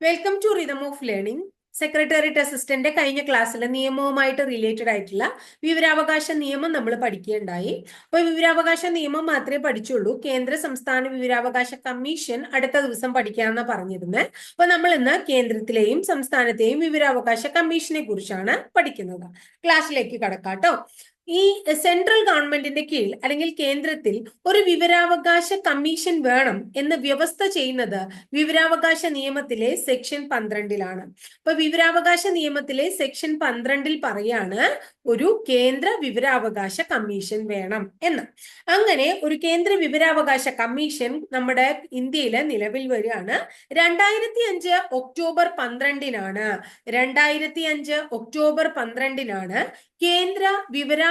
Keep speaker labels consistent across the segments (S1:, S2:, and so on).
S1: Welcome to rhythm of learning secretariat assistant കഴിഞ്ഞ ക്ലാസ്സിൽ നിയമവുമായിട്ട് related ആയിട്ടുള്ള വിവരാവകാശ നിയമം നമ്മൾ പഠിക്കുകയുണ്ടായി. അപ്പൊ വിവരാവകാശ നിയമം മാത്രമേ പഠിച്ചുള്ളൂ. കേന്ദ്ര സംസ്ഥാന വിവരാവകാശ കമ്മീഷൻ അടുത്ത ദിവസം പഠിക്കാമെന്ന് പറഞ്ഞിരുന്നത് അപ്പൊ നമ്മൾ ഇന്ന് കേന്ദ്രത്തിലെയും സംസ്ഥാനത്തെയും വിവരാവകാശ കമ്മീഷനെ കുറിച്ചാണ് പഠിക്കുന്നത്. ക്ലാസ്സിലേക്ക് കടക്കാട്ടോ ഈ സെൻട്രൽ ഗവൺമെന്റിന്റെ കീഴിൽ അല്ലെങ്കിൽ കേന്ദ്രത്തിൽ ഒരു വിവരാവകാശ കമ്മീഷൻ വേണം എന്ന് വ്യവസ്ഥ ചെയ്യുന്നത് വിവരാവകാശ നിയമത്തിലെ സെക്ഷൻ പന്ത്രണ്ടിലാണ്. അപ്പൊ വിവരാവകാശ നിയമത്തിലെ സെക്ഷൻ പന്ത്രണ്ടിൽ പറയാണ് ഒരു കേന്ദ്ര വിവരാവകാശ കമ്മീഷൻ വേണം എന്ന്. അങ്ങനെ ഒരു കേന്ദ്ര വിവരാവകാശ കമ്മീഷൻ നമ്മുടെ ഇന്ത്യയിൽ നിലവിൽ വരികയാണ്. രണ്ടായിരത്തി അഞ്ച് ഒക്ടോബർ പന്ത്രണ്ടിനാണ്. രണ്ടായിരത്തി അഞ്ച് ഒക്ടോബർ പന്ത്രണ്ടിനാണ് കേന്ദ്ര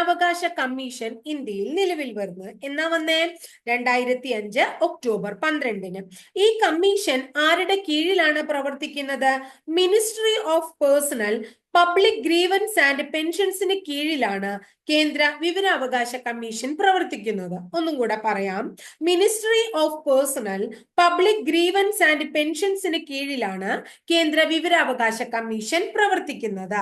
S1: വിവരാവകാശ കമ്മീഷൻ ഇന്ത്യയിൽ നിലവിൽ വരുന്നത് എന്നാ വന്നേ? രണ്ടായിരത്തി അഞ്ച് ഒക്ടോബർ പന്ത്രണ്ടിന്. ഈ കമ്മീഷൻ ആരുടെ കീഴിലാണ് പ്രവർത്തിക്കുന്നത്? Ministry of personnel public grievance and പെൻഷൻസിന് കീഴിലാണ് കേന്ദ്ര വിവരാവകാശ കമ്മീഷൻ പ്രവർത്തിക്കുന്നത്. ഒന്നും കൂടെ പറയാം. Ministry of personnel public grievance and പെൻഷൻസിന് കീഴിലാണ് കേന്ദ്ര വിവരാവകാശ കമ്മീഷൻ പ്രവർത്തിക്കുന്നത്.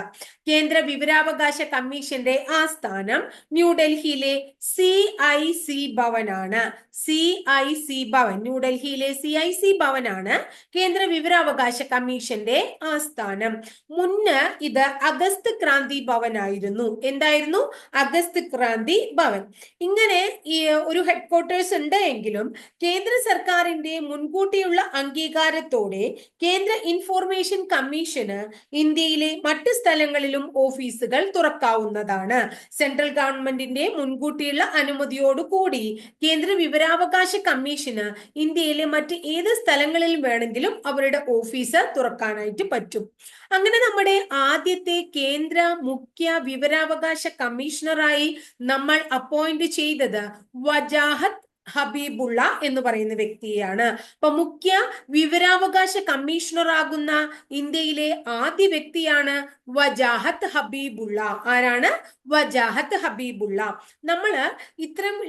S1: കേന്ദ്ര വിവരാവകാശ കമ്മീഷന്റെ ആസ്ഥാനം ന്യൂഡൽഹിയിലെ സി ഐ സി ഭവനാണ്. സി ഐ സി ഭവൻ ന്യൂഡൽഹിയിലെ സി ഐ സി ഭവനാണ് കേന്ദ്ര വിവരാവകാശ കമ്മീഷന്റെ ആസ്ഥാനം. മുന്ന് ഇത് അഗസ്ത് ക്രാന്തി ഭവൻ ആയിരുന്നു എന്തായിരുന്നു? അഗസ്ത് ക്രാന്തി ഭവൻ. ഇങ്ങനെ ഈ ഒരു ഹെഡ്ക്വാർട്ടേഴ്സ് ഉണ്ട് എങ്കിലും കേന്ദ്ര സർക്കാരിന്റെ മുൻകൂട്ടിയുള്ള അംഗീകാരത്തോടെ കേന്ദ്ര ഇൻഫോർമേഷൻ കമ്മീഷന് ഇന്ത്യയിലെ മറ്റ് സ്ഥലങ്ങളിലും ഓഫീസുകൾ തുറക്കാവുന്നതാണ്. സെൻട്രൽ ഗവൺമെന്റിന്റെ മുൻകൂട്ടിയുള്ള അനുമതിയോടുകൂടി കേന്ദ്ര വിവരാവകാശ കമ്മീഷന് ഇന്ത്യയിലെ മറ്റ് ഏത് സ്ഥലങ്ങളിലും വേണമെങ്കിലും അവരുടെ ഓഫീസ് തുറക്കാനായിട്ട് പറ്റും. അങ്ങനെ നമ്മുടെ ആദ്യത്തെ കേന്ദ്ര മുഖ്യ വിവരാവകാശ കമ്മീഷണറായി നമ്മൾ അപ്പോയിന്റ് ചെയ്തത് വജാഹത്ത് ഹബീബുള്ള എന്ന് പറയുന്ന വ്യക്തിയാണ് അപ്പൊ മുഖ്യ വിവരാവകാശ കമ്മീഷണർ ആകുന്ന ഇന്ത്യയിലെ ആദ്യ വ്യക്തിയാണ് വജാഹത്ത് ഹബീബുള്ള. ആരാണ്? വജാഹത്ത് ഹബീബുള്ള. നമ്മൾ ഇത്രയും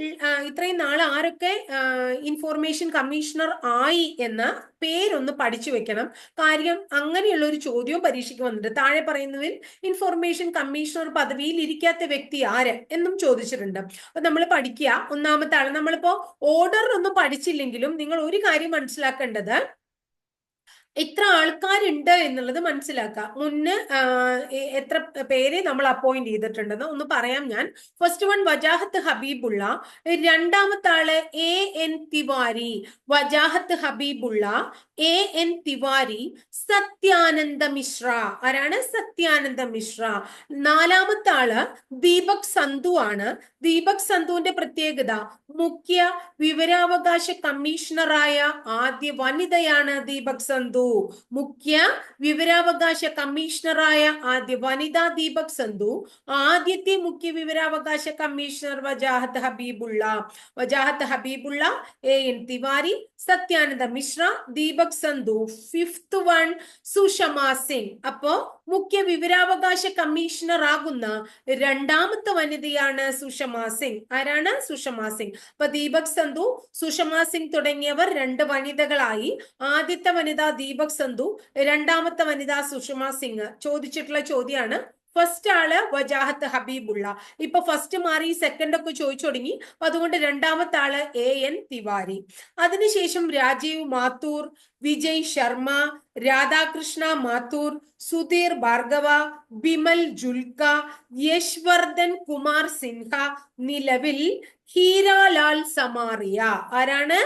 S1: ഇത്രയും നാൾ ആരൊക്കെ ഇൻഫോർമേഷൻ കമ്മീഷണർ ആയി എന്ന് പേരൊന്ന് പഠിച്ചു വെക്കണം. കാര്യം അങ്ങനെയുള്ള ഒരു ചോദ്യവും പരീക്ഷയ്ക്ക് വന്നിട്ടുണ്ട്. താഴെ പറയുന്നതിൽ ഇൻഫോർമേഷൻ കമ്മീഷണർ പദവിയിൽ ഇരിക്കാത്ത വ്യക്തി ആര് എന്നും ചോദിച്ചിട്ടുണ്ട്. അപ്പൊ നമ്മൾ പഠിക്കുക. ഒന്നാമത്തെ ആൾ നമ്മളിപ്പോ ഓർഡർ ഒന്നും പഠിച്ചില്ലെങ്കിലും നിങ്ങൾ ഒരു കാര്യം മനസ്സിലാക്കേണ്ടത് എത്ര ആൾക്കാരുണ്ട് എന്നുള്ളത് മനസ്സിലാക്കാം. മുന്ന് എത്ര പേരെ നമ്മൾ അപ്പോയിന്റ് ചെയ്തിട്ടുണ്ടെന്ന് ഒന്ന് പറയാം ഞാൻ. ഫസ്റ്റ് വൺ വജാഹത്ത് ഹബീബുള്ള രണ്ടാമത്തെ ആൾ A N Tiwari. Wajahat Habibullah A N Tiwari Satyananda Mishra. ആരാണ്? സത്യാനന്ദ മിശ്ര. നാലാമത്തെ ആൾ ദീപക് സന്ധു ആണ്. ദീപക് സന്ധുവിന്റെ പ്രത്യേകത മുഖ്യ വിവരാവകാശ കമ്മീഷണറായ ആദ്യ വനിതയാണ് ദീപക് സന്ധു. മുഖ്യ വിവരാവകാശ കമ്മീഷണറായ ആദ്യ വനിതാ ദീപക് സന്ധു ആദ്യത്തെ മുഖ്യ വിവരാവകാശ commissioner Wajahat Habibullah. Wajahat Habibullah A N Tiwari Satyananda Mishra Deepak Sandhu fifth one Sushma Singh. അപ്പോ മുഖ്യ വിവരാവകാശ കമ്മീഷണർ ആകുന്ന രണ്ടാമത്തെ വനിതയാണ് സുഷമ സിംഗ്. ആരാണ്? സുഷമ സിംഗ്. അപ്പൊ ദീപക് സന്ധു സുഷമ സിംഗ് തുടങ്ങിയവർ രണ്ട് വനിതകളായി. ആദ്യത്തെ വനിത ദീപക് സന്ധു രണ്ടാമത്തെ വനിത സുഷമ സിംഗ്. ചോദിച്ചിട്ടുള്ള ചോദ്യമാണ് ഫസ്റ്റ് ആൾ വജാഹത്ത് ഹബീബുള്ള. ഇപ്പൊ ഫസ്റ്റ് മാറി സെക്കൻഡ് ഒക്കെ ചോദിച്ചു തുടങ്ങി. അപ്പൊ അതുകൊണ്ട് രണ്ടാമത്തെ ആൾ എ എൻ തിവാരി. അതിനുശേഷം രാജീവ് മാത്തൂർ വിജയ് ശർമ്മ രാധാകൃഷ്ണ മാത്തൂർ സുധീർ ഭാർഗവ ബിമൽ ജുൽക്ക യശ്വർദ്ധൻ കുമാർ സിൻഹ നിലവിൽ ഹീരാലാൽ സമാറിയ. ആരാണ്?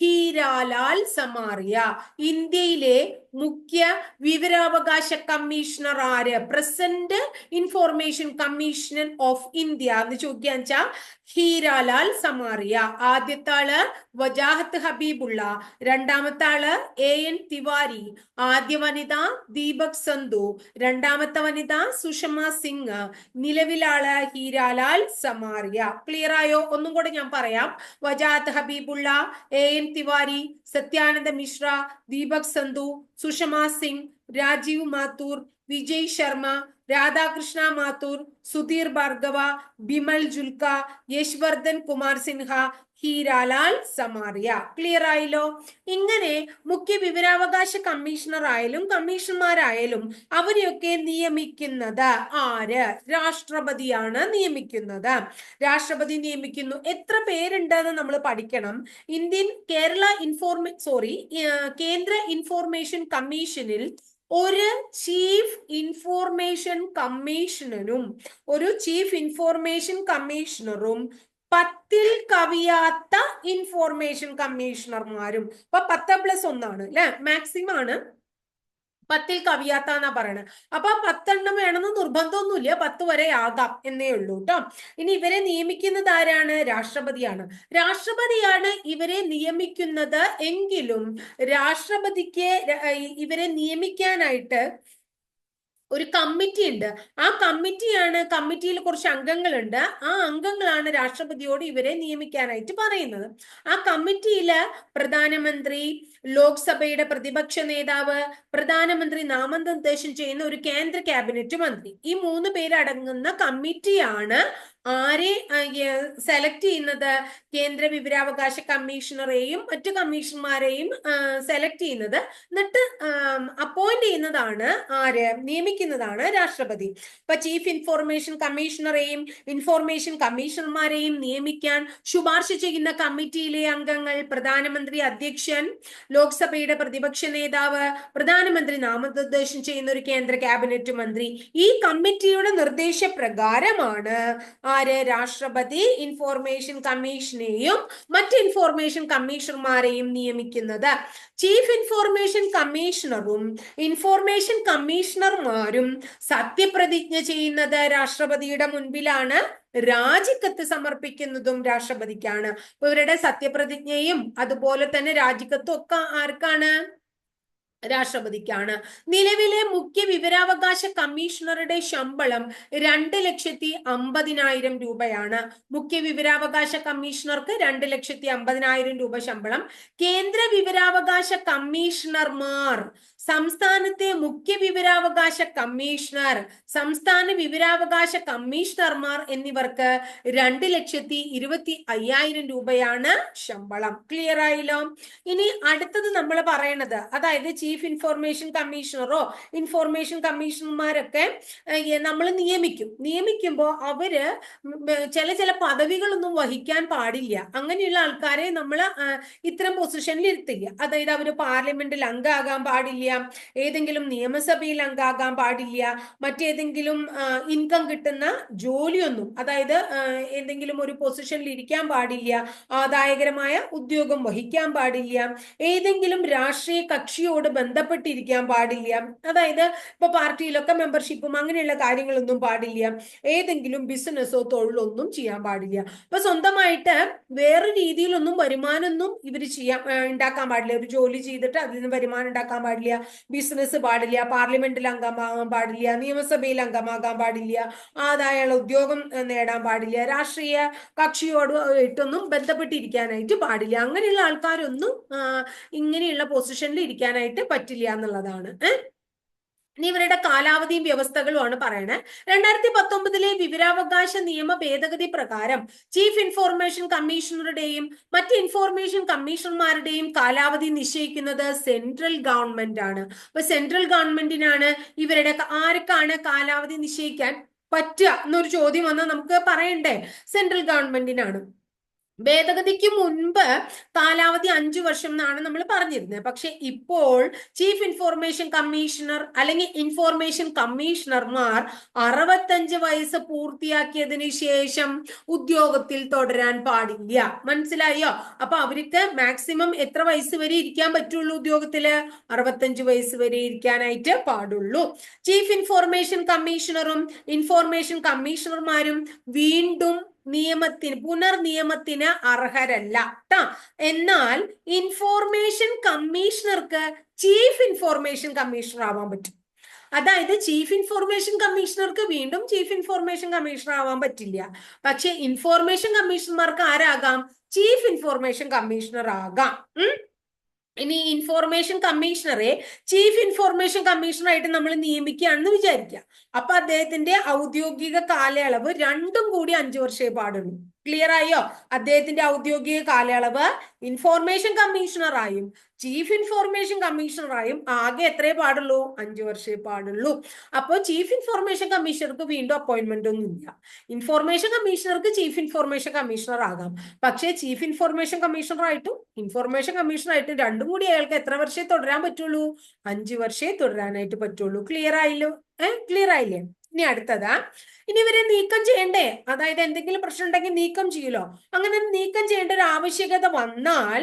S1: ഹീരാലാൽ സമാറിയ. ഇന്ത്യയിലെ മുഖ്യ വിവരാവകാശ കമ്മീഷണർ ആര്? Present information commissioner of India എന്ന് ചോദിക്കാൻ വെച്ചാൽ ഹീരാലാൽ സമാറിയ. ആദ്യത്തെ ആൾ വജാഹത്ത് ഹബീബുള്ള. രണ്ടാമത്തെ ആൾ എ എൻ തിവാരി. ആദ്യ വനിത ദീപക് സന്ധു. രണ്ടാമത്തെ വനിത സുഷമ സിംഗ്. നിലവിലാൾ ഹീരാലാൽ സമാറിയ. ക്ലിയർ ആയോ? ഒന്നും കൂടെ ഞാൻ പറയാം. Wajahat Habibullah A N Tiwari Satyananda Mishra Deepak Sandhu Sushma Singh Rajiv Mathur Vijay Sharma Radhakrishna Mathur Sudhir Bhargava Bimal Julka Yashvardhan Kumar Sinha Heeralal Samariya. Clear ആയല്ലോ? ഇങ്ങനെ മുഖ്യ വിവരാവകാശ കമ്മീഷണർ ആയാലും കമ്മീഷണർമാരായാലും അവരെയൊക്കെ നിയമിക്കുന്നത് ആര്? രാഷ്ട്രപതിയാണ് നിയമിക്കുന്നത്. രാഷ്ട്രപതി നിയമിക്കുന്നു. എത്ര പേരുണ്ടെന്ന് നമ്മൾ പഠിക്കണം. ഇന്ത്യൻ കേരള ഇൻഫോർമേ സോറി കേന്ദ്ര ഇൻഫോർമേഷൻ കമ്മീഷനിൽ ഒരു ചീഫ് ഇൻഫോർമേഷൻ കമ്മീഷണറും ഒരു ചീഫ് ഇൻഫോർമേഷൻ കമ്മീഷണറും പത്തിൽ കവിയാത്ത ഇൻഫോർമേഷൻ കമ്മീഷണർമാരും അപ്പൊ പത്ത് പ്ലസ് ഒന്നാണ് അല്ലെ മാക്സിമം ആണ്. പത്തിൽ കവിയാത്ത എന്നാ പറയണത് അപ്പൊ പത്തെണ്ണം വേണമെന്ന് നിർബന്ധമൊന്നുമില്ല. പത്ത് വരെ ആകാം എന്നേ ഉള്ളൂ കേട്ടോ ഇനി ഇവരെ നിയമിക്കുന്നത് ആരാണ്? രാഷ്ട്രപതിയാണ്. രാഷ്ട്രപതിയാണ് ഇവരെ നിയമിക്കുന്നത് എങ്കിലും രാഷ്ട്രപതിക്ക് ഇവരെ നിയമിക്കാനായിട്ട് ഒരു കമ്മിറ്റി ഉണ്ട്. ആ കമ്മിറ്റിയാണ് കമ്മിറ്റിയിൽ കുറച്ച് അംഗങ്ങളുണ്ട്. ആ അംഗങ്ങളാണ് രാഷ്ട്രപതിയോട് ഇവരെ നിയമിക്കാനായിട്ട് പറയുന്നത്. ആ കമ്മിറ്റിയിൽ പ്രധാനമന്ത്രി ലോക്സഭയുടെ പ്രതിപക്ഷ നേതാവ് പ്രധാനമന്ത്രി നാമനിർദ്ദേശം ചെയ്യുന്ന ഒരു കേന്ദ്ര ക്യാബിനറ്റ് മന്ത്രി. ഈ മൂന്ന് പേരടങ്ങുന്ന കമ്മിറ്റിയാണ് ആരെ സെലക്ട് ചെയ്യുന്നത്? കേന്ദ്ര വിവരാവകാശ കമ്മീഷണറെയും മറ്റു കമ്മീഷണർമാരെയും സെലക്ട് ചെയ്യുന്നത്. എന്നിട്ട് അപ്പോയിന്റ് ചെയ്യുന്നതാണ് ആര്? നിയമിക്കുന്നതാണ് രാഷ്ട്രപതി. ഇപ്പൊ ചീഫ് ഇൻഫോർമേഷൻ കമ്മീഷണറെയും ഇൻഫോർമേഷൻ കമ്മീഷണർമാരെയും നിയമിക്കാൻ ശുപാർശ ചെയ്യുന്ന കമ്മിറ്റിയിലെ അംഗങ്ങൾ പ്രധാനമന്ത്രി അധ്യക്ഷൻ ലോക്സഭയുടെ പ്രതിപക്ഷ നേതാവ് പ്രധാനമന്ത്രി നാമനിർദ്ദേശം ചെയ്യുന്ന ഒരു കേന്ദ്ര ക്യാബിനറ്റ് മന്ത്രി. ഈ കമ്മിറ്റിയുടെ നിർദ്ദേശപ്രകാരമാണ് ആര്? രാഷ്ട്രപതി. ഇൻഫോർമേഷൻ കമ്മീഷനെയും മറ്റ് ഇൻഫോർമേഷൻ കമ്മീഷണർമാരെയും നിയമിക്കുന്നത്. ചീഫ് ഇൻഫോർമേഷൻ കമ്മീഷണറും ഇൻഫോർമേഷൻ കമ്മീഷണർമാരും സത്യപ്രതിജ്ഞ ചെയ്യുന്നത് രാഷ്ട്രപതിയുടെ മുൻപിലാണ്. രാജിക്കത്ത് സമർപ്പിക്കുന്നതും രാഷ്ട്രപതിക്കാണ്. ഇവരുടെ സത്യപ്രതിജ്ഞയും അതുപോലെ തന്നെ രാജിക്കത്തും ഒക്കെ ആർക്കാണ്? രാഷ്ട്രപതിക്കാണ്. നിലവിലെ മുഖ്യ വിവരാവകാശ കമ്മീഷണറുടെ ശമ്പളം രണ്ട് ലക്ഷത്തി അമ്പതിനായിരം രൂപയാണ്. മുഖ്യ വിവരാവകാശ കമ്മീഷണർക്ക് രണ്ട് ലക്ഷത്തി അമ്പതിനായിരം രൂപ ശമ്പളം. കേന്ദ്ര വിവരാവകാശ കമ്മീഷണർമാർ സംസ്ഥാനത്തെ മുഖ്യ വിവരാവകാശ കമ്മീഷണർ സംസ്ഥാന വിവരാവകാശ കമ്മീഷണർമാർ എന്നിവർക്ക് രണ്ട് ലക്ഷത്തി ഇരുപത്തി അയ്യായിരം രൂപയാണ് ശമ്പളം. ക്ലിയർ ആയില്ലോ? ഇനി അടുത്തത് നമ്മൾ പറയണത്. അതായത് ചീഫ് ഇൻഫോർമേഷൻ കമ്മീഷണറോ ഇൻഫോർമേഷൻ കമ്മീഷണർമാരൊക്കെ നമ്മൾ നിയമിക്കും. നിയമിക്കുമ്പോൾ അവർ ചില ചില പദവികളൊന്നും വഹിക്കാൻ പാടില്ല. അങ്ങനെയുള്ള ആൾക്കാരെ നമ്മൾ ഇത്തരം പൊസിഷനിൽ ഇരുത്തില്ല അതായത് അവർ പാർലമെന്റിൽ അംഗമാകാൻ പാടില്ല ഏതെങ്കിലും നിയമസഭയിൽ അംഗമാകാൻ പാടില്ല മറ്റേതെങ്കിലും ഇൻകം കിട്ടുന്ന ജോലിയൊന്നും അതായത് എന്തെങ്കിലും ഒരു പൊസിഷനിൽ ഇരിക്കാൻ പാടില്ല ആദായകരമായ ഉദ്യോഗം വഹിക്കാൻ പാടില്ല ഏതെങ്കിലും രാഷ്ട്രീയ കക്ഷിയോട് ബന്ധപ്പെട്ടിരിക്കാൻ പാടില്ല. അതായത് ഇപ്പൊ പാർട്ടിയിലൊക്കെ മെമ്പർഷിപ്പും അങ്ങനെയുള്ള കാര്യങ്ങളൊന്നും പാടില്ല. ഏതെങ്കിലും ബിസിനസ്സോ തൊഴിലോ ഒന്നും ചെയ്യാൻ പാടില്ല. അപ്പൊ സ്വന്തമായിട്ട് വേറെ രീതിയിലൊന്നും വരുമാനമൊന്നും ഇവർ ചെയ്യാൻ ഉണ്ടാക്കാൻ പാടില്ല. ഒരു ജോലി ചെയ്തിട്ട് അതിൽ നിന്ന് വരുമാനം ഉണ്ടാക്കാൻ പാടില്ല. ബിസിനസ് പാടില്ല. പാർലമെന്റിൽ അംഗമാകാൻ പാടില്ല. നിയമസഭയിൽ അംഗമാകാൻ പാടില്ല. ആദായമുള്ള ഉദ്യോഗം നേടാൻ പാടില്ല. രാഷ്ട്രീയ കക്ഷിയോട് ഇട്ടൊന്നും ബന്ധപ്പെട്ടിരിക്കാനായിട്ട് പാടില്ല. അങ്ങനെയുള്ള ആൾക്കാരൊന്നും ഇങ്ങനെയുള്ള പൊസിഷനിൽ ഇരിക്കാനായിട്ട് പറ്റില്ല എന്നുള്ളതാണ്. ഇനി ഇവരുടെ കാലാവധിയും വ്യവസ്ഥകളുമാണ് പറയണേ. രണ്ടായിരത്തി പത്തൊമ്പതിലെ വിവരാവകാശ നിയമ ഭേദഗതി പ്രകാരം ചീഫ് ഇൻഫോർമേഷൻ കമ്മീഷണറുടെയും മറ്റ് ഇൻഫോർമേഷൻ കമ്മീഷണർമാരുടെയും കാലാവധി നിശ്ചയിക്കുന്നത് സെൻട്രൽ ഗവൺമെന്റ് ആണ്. അപ്പൊ സെൻട്രൽ ഗവൺമെന്റിനാണ് ഇവരുടെ ആർക്കാണ് കാലാവധി നിശ്ചയിക്കാൻ പറ്റുക എന്നൊരു ചോദ്യം വന്നാൽ നമുക്ക് പറയണ്ടേ? സെൻട്രൽ ഗവൺമെന്റിനാണ് ഭേദഗതിക്ക് മുൻപ് കാലാവധി അഞ്ചു വർഷം എന്നാണ് നമ്മൾ പറഞ്ഞിരുന്നത്. പക്ഷെ ഇപ്പോൾ ചീഫ് ഇൻഫോർമേഷൻ കമ്മീഷണർ അല്ലെങ്കിൽ ഇൻഫോർമേഷൻ കമ്മീഷണർമാർ അറുപത്തഞ്ച് വയസ്സ് പൂർത്തിയാക്കിയതിന് ശേഷം ഉദ്യോഗത്തിൽ തുടരാൻ പാടില്ല. മനസ്സിലായോ? അപ്പൊ അവർക്ക് മാക്സിമം എത്ര വയസ്സ് വരെ ഇരിക്കാൻ പറ്റുള്ളൂ ഉദ്യോഗത്തിൽ? അറുപത്തഞ്ച് വയസ്സ് വരെ ഇരിക്കാനായിട്ട് പാടുള്ളൂ. ചീഫ് ഇൻഫോർമേഷൻ കമ്മീഷണറും ഇൻഫോർമേഷൻ കമ്മീഷണർമാരും വീണ്ടും നിയമത്തിന് പുനർനിയമത്തിന് അർഹരല്ല എന്നാൽ ഇൻഫോർമേഷൻ കമ്മീഷണർക്ക് ചീഫ് ഇൻഫോർമേഷൻ കമ്മീഷണർ ആവാൻ പറ്റും. അതായത് ചീഫ് ഇൻഫോർമേഷൻ കമ്മീഷണർക്ക് വീണ്ടും ചീഫ് ഇൻഫോർമേഷൻ കമ്മീഷണർ ആവാൻ പറ്റില്ല. പക്ഷെ ഇൻഫോർമേഷൻ കമ്മീഷണർമാർക്ക് ആരാകാം? ചീഫ് ഇൻഫോർമേഷൻ കമ്മീഷണർ ആകാം. ഇനി ഇൻഫോർമേഷൻ കമ്മീഷണറെ ചീഫ് ഇൻഫോർമേഷൻ കമ്മീഷണറായിട്ട് നമ്മൾ നിയമിക്കുകയാണെന്ന് വിചാരിക്കുക. അപ്പൊ അദ്ദേഹത്തിന്റെ ഔദ്യോഗിക കാലയളവ് രണ്ടും കൂടി അഞ്ചു വർഷമേ പാടുള്ളൂ. ക്ലിയർ ആയോ? അദ്ദേഹത്തിന്റെ ഔദ്യോഗിക കാലയളവ് ഇൻഫോർമേഷൻ കമ്മീഷണറായും ചീഫ് ഇൻഫോർമേഷൻ കമ്മീഷണറായും ആകെ എത്രേ പാടുള്ളൂ? അഞ്ചു വർഷമേ പാടുള്ളൂ. അപ്പോൾ ചീഫ് ഇൻഫോർമേഷൻ കമ്മീഷണർക്ക് വീണ്ടും അപ്പോയിന്റ്മെന്റ് ഒന്നും ഇല്ല ഇൻഫോർമേഷൻ കമ്മീഷണർക്ക് ചീഫ് ഇൻഫോർമേഷൻ കമ്മീഷണർ ആകാം. പക്ഷേ ചീഫ് ഇൻഫോർമേഷൻ കമ്മീഷണറായിട്ടും ഇൻഫോർമേഷൻ കമ്മീഷണറായിട്ടും രണ്ടും കൂടി അയാൾക്ക് എത്ര വർഷമേ തുടരാൻ പറ്റുള്ളൂ? അഞ്ചു വർഷമേ തുടരാനായിട്ട് പറ്റുള്ളൂ. ക്ലിയർ ആയില്ലോ? ഏഹ് ക്ലിയർ ആയില്ലേ? ഇനി അടുത്തത്. ഇനി ഇവരെ നീക്കം ചെയ്യണ്ടേ? അതായത് എന്തെങ്കിലും പ്രശ്നം ഉണ്ടെങ്കിൽ നീക്കം ചെയ്യലോ? അങ്ങനെ നീക്കം ചെയ്യേണ്ട ഒരു ആവശ്യകത വന്നാൽ